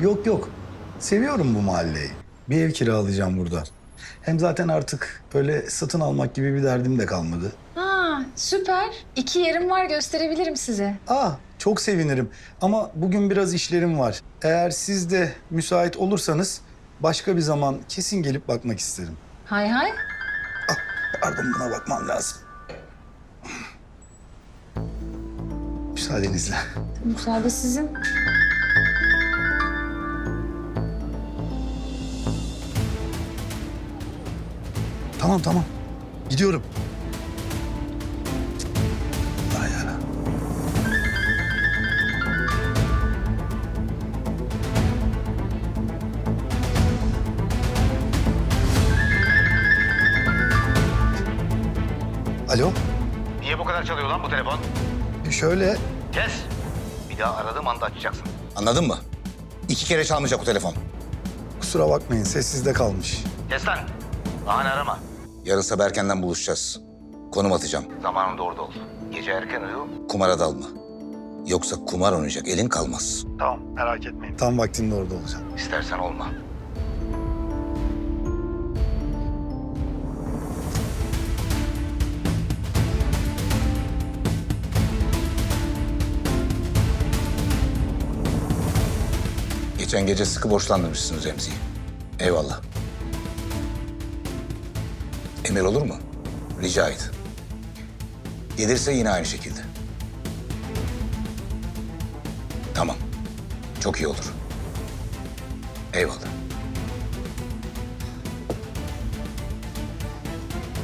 Yok yok. Seviyorum bu mahalleyi. Bir ev kiralayacağım burada. Hem zaten artık öyle satın almak gibi bir derdim de kalmadı. Ha, süper. İki yerim var gösterebilirim size. Aa, çok sevinirim. Ama bugün biraz işlerim var. Eğer siz de müsait olursanız başka bir zaman kesin gelip bakmak isterim. Hay hay. Pardon buna bakmam lazım. Müsaadenizle. Müsaade sizin. Tamam tamam. Gidiyorum. Alo, Niye bu kadar çalıyor lan bu telefon? şöyle Kes. Bir daha aradığım anda açacaksın. Anladın mı? İki kere çalmayacak bu telefon. kusura bakmayın sessizde kalmış. Kes lan. Bahane arama. Yarın sabah erkenden buluşacağız. Konum atacağım. Zamanında orada ol. Gece erken uyu. Kumara dalma. Yoksa kumar oynayacak elin kalmaz. Tamam, merak etmeyin. Tam vaktinde orada olacağım. İstersen olma. Geçen gece sıkı borçlandırmışsınız Remzi'yi. Eyvallah. Emir olur mu? Rica et. Gelirse yine aynı şekilde. Tamam. Çok iyi olur. Eyvallah.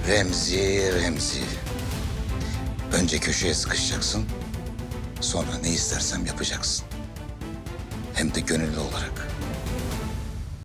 Remzi, Remzi. Önce köşeye sıkışacaksın. Sonra ne istersem yapacaksın. Hem de gönüllü olarak.